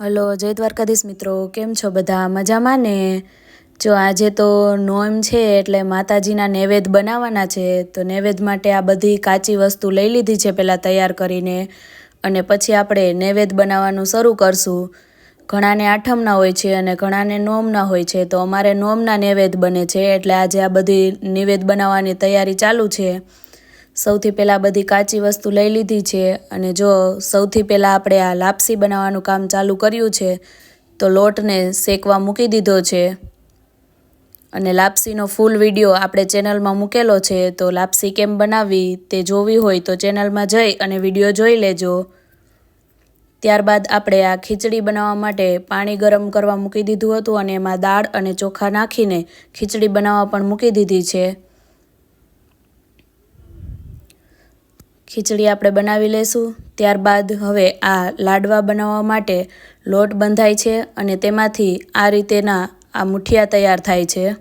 Hello, જય દ્વારકાધીશ મિત્રો. કેમ છો બધા? મજામાં ને? જો આજે તો નોમ છે એટલે માતાજીના નૈવેદ્ય બનાવવાના છે, તો નૈવેદ્ય માટે આ બધી કાચી વસ્તુ લઈ લીધી છે પહેલાં તૈયાર કરીને અને પછી આપણે નૈવેદ્ય બનાવવાનું શરૂ કરશું. ઘણાને આઠમના હોય છે અને ઘણાને નોમના હોય છે, તો અમારે નોમના નૈવેદ્ય બને છે એટલે આજે આ બધી નૈવેદ્ય બનાવવાની તૈયારી ચાલુ છે. સૌથી પહેલાં બધી કાચી વસ્તુ લઈ લીધી છે અને જો સૌથી પહેલાં આપણે આ લાપસી બનાવવાનું કામ ચાલુ કર્યું છે, તો લોટને શેકવા મૂકી દીધો છે. અને લાપસીનો ફૂલ વીડિયો આપણે ચેનલમાં મૂકેલો છે, તો લાપસી કેમ બનાવવી તે જોવી હોય તો ચેનલમાં જઈ અને વીડિયો જોઈ લેજો. ત્યારબાદ આપણે આ ખીચડી બનાવવા માટે પાણી ગરમ કરવા મૂકી દીધું હતું અને એમાં દાળ અને ચોખા નાખીને ખીચડી બનાવવા પણ મૂકી દીધી છે. ખીચડી આપણે બનાવી લઈશું ત્યારબાદ હવે આ લાડવા બનાવવા માટે લોટ બંધાય છે અને તેમાંથી આ રીતેના આ મુઠિયા તૈયાર થાય છે.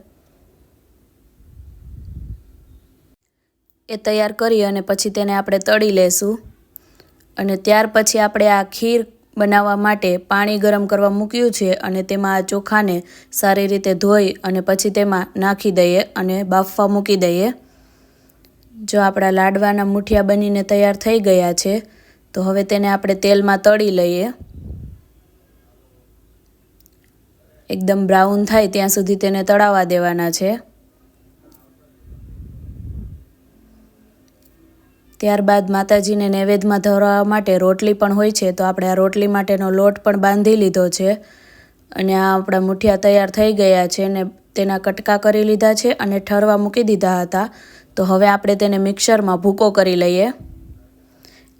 એ તૈયાર કરી અને પછી તેને આપણે તળી લેશું. અને ત્યાર પછી આપણે આ ખીર બનાવવા માટે પાણી ગરમ કરવા મૂક્યું છે અને તેમાં આ ચોખાને સારી રીતે ધોઈ અને પછી તેમાં નાખી દઈએ અને બાફવા મૂકી દઈએ. જો આપણા લાડવાના મુઠિયા બનીને તૈયાર થઈ ગયા છે, તો હવે તેને આપણે તેલમાં તળી લઈએ. એકદમ બ્રાઉન થાય ત્યાં સુધી તેને તળાવવા દેવાના છે. ત્યારબાદ માતાજીને નૈવેદ્યમાં ધરાવવા માટે રોટલી પણ હોય છે, તો આપણે આ રોટલી માટેનો લોટ પણ બાંધી લીધો છે અને આ આપણા મુઠિયા તૈયાર થઈ ગયા છે અને તેના કટકા કરી લીધા છે અને ઠરવા મૂકી દીધા હતા. તો હવે આપણે તેને મિક્સરમાં ભૂકો કરી લઈએ.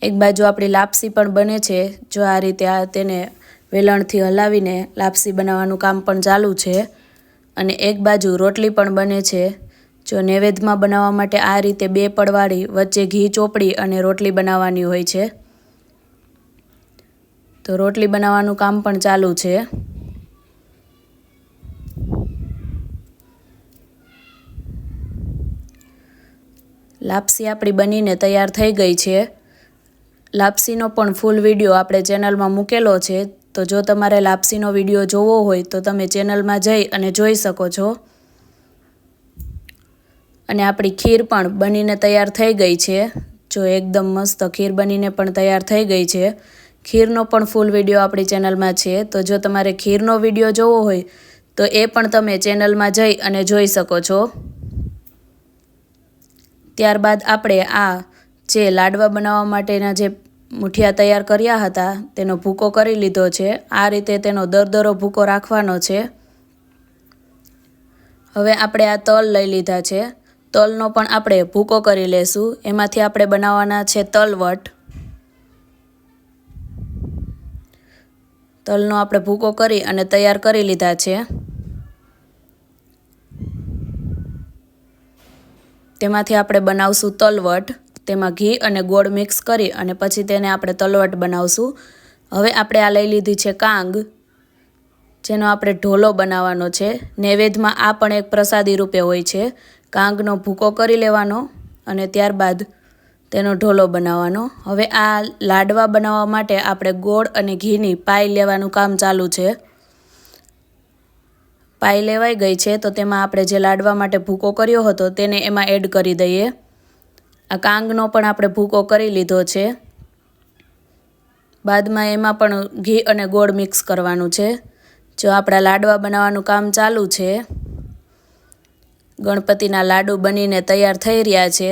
એક બાજુ આપણી લાપસી પણ બને છે. જો આ રીતે આ તેને વેલણથી હલાવીને લાપસી બનાવવાનું કામ પણ ચાલુ છે. અને એક બાજુ રોટલી પણ બને છે. જો નૈવેદ્યમાં બનાવવા માટે આ રીતે બે પડવાળી વચ્ચે ઘી, ચોપડી અને રોટલી બનાવવાની હોય છે. તો રોટલી બનાવવાનું કામ પણ ચાલુ છે. લાપસી આપણી બનીને તૈયાર થઈ ગઈ છે. લાપસીનો પણ ફૂલ વીડિયો આપણે ચેનલમાં મૂકેલો છે. તો જો તમારે લાપસીનો વીડિયો જોવો હોય તો તમે ચેનલમાં જઈ અને જોઈ શકો છો. અને આપણી ખીર પણ બનીને તૈયાર થઈ ગઈ છે. જો એકદમ મસ્ત ખીર બનીને પણ તૈયાર થઈ ગઈ છે. ખીરનો પણ ફૂલ વીડિયો આપણી ચેનલમાં છે. તો જો તમારે ખીરનો વીડિયો જોવો હોય તો એ પણ તમે ચેનલમાં જઈ અને જોઈ શકો છો. ત્યારબાદ આપણે આ જે લાડવા બનાવવા માટેના જે મુઠિયા તૈયાર કર્યા હતા, તેનો ભૂકો કરી લીધો છે. આ રીતે તેનો દરદરો ભૂકો રાખવાનો છે. હવે આપણે આ તલ લઈ લીધા છે. તલનો પણ આપણે ભૂકો કરી લેશું. એમાંથી આપણે બનાવવાના છે તલવટ. તલનો આપણે ભૂકો કરી અને તૈયાર કરી લીધા છે. તેમાંથી આપણે બનાવશું તલવટ, તેમાં ઘી અને ગોળ મિક્સ કરી અને પછી તેને આપણે તલવટ બનાવશું. હવે આપણે આ લઈ લીધી છે કાંગ, જેનો આપણે ઢોલો બનાવવાનો છે. નૈવેદ્યમાં આ પણ એક પ્રસાદી રૂપે હોય છે. કાંગનો ભૂકો કરી લેવાનો અને ત્યારબાદ તેનો ઢોલો બનાવવાનો. હવે આ લાડવા બનાવવા માટે આપણે ગોળ અને ઘીની પાઈ લેવાનું કામ ચાલુ છે. પાઈ લેવાઈ ગઈ છે, તો તેમાં આપણે જે લાડવા માટે ભૂકો કર્યો હતો તેને એમાં એડ કરી દઈએ. આ કાંગનો પણ આપણે ભૂકો કરી લીધો છે. બાદમાં એમાં પણ ઘી અને ગોળ મિક્સ કરવાનું છે. જો આપણા લાડવા બનાવવાનું કામ ચાલુ છે, ગણપતિના લાડુ બનીને તૈયાર થઈ રહ્યા છે.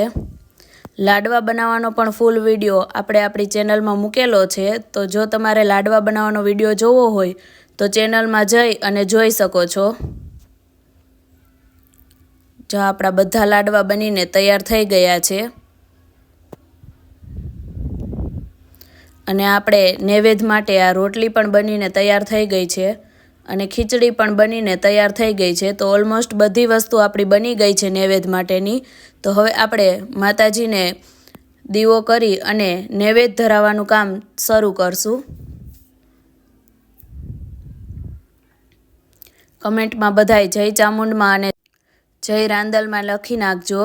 લાડવા બનાવવાનો પણ ફૂલ વીડિયો આપણે આપણી ચેનલમાં મૂકેલો છે, તો જો તમારે લાડવા બનાવવાનો વીડિયો જોવો હોય તો ચેનલમાં જઈ અને જોઈ શકો છો. જો આપણા બધા લાડવા બનીને તૈયાર થઈ ગયા છે. અને આપણે નૈવેદ્ય માટે આ રોટલી પણ બનીને તૈયાર થઈ ગઈ છે અને ખીચડી પણ બનીને તૈયાર થઈ ગઈ છે. તો ઓલમોસ્ટ બધી વસ્તુ આપણી બની ગઈ છે નૈવેદ્ય માટેની. તો હવે આપણે માતાજીને દીવો કરી અને નૈવેદ્ય ધરાવવાનું કામ શરૂ કરશું. કમેન્ટમાં બધાય જય ચામુંડમાં અને જય રાંદલમાં લખી નાખજો.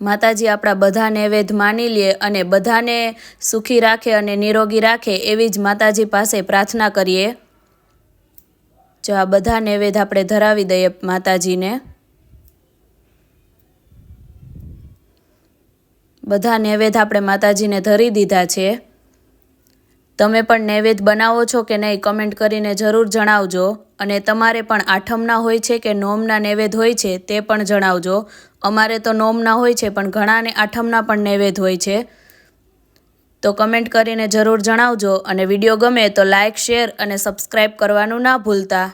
માતાજી આપણા બધા નૈવેધ માની લે અને બધાને સુખી રાખે અને નિરોગી રાખે એવી જ માતાજી પાસે પ્રાર્થના કરીએ. જો આ બધા નૈવેદ આપણે ધરાવી દઈએ માતાજીને. બધા નૈવેદ્ય આપણે માતાજીને ધરી દીધા છે. તમે પણ નૈવેદ્ય બનાવો છો કે નહીં કમેન્ટ કરીને જરૂર જણાવજો. અને તમારે પણ આઠમના હોય છે કે નોમના નૈવેદ્ય હોય છે તે પણ જણાવજો. અમારે તો નોમના હોય છે, પણ ઘણાને આઠમના પણ નૈવેદ્ય હોય છે. તો કમેન્ટ કરીને જરૂર જણાવજો અને વીડિયો ગમે તો લાઇક શેર અને સબસ્ક્રાઈબ કરવાનું ના ભૂલતા.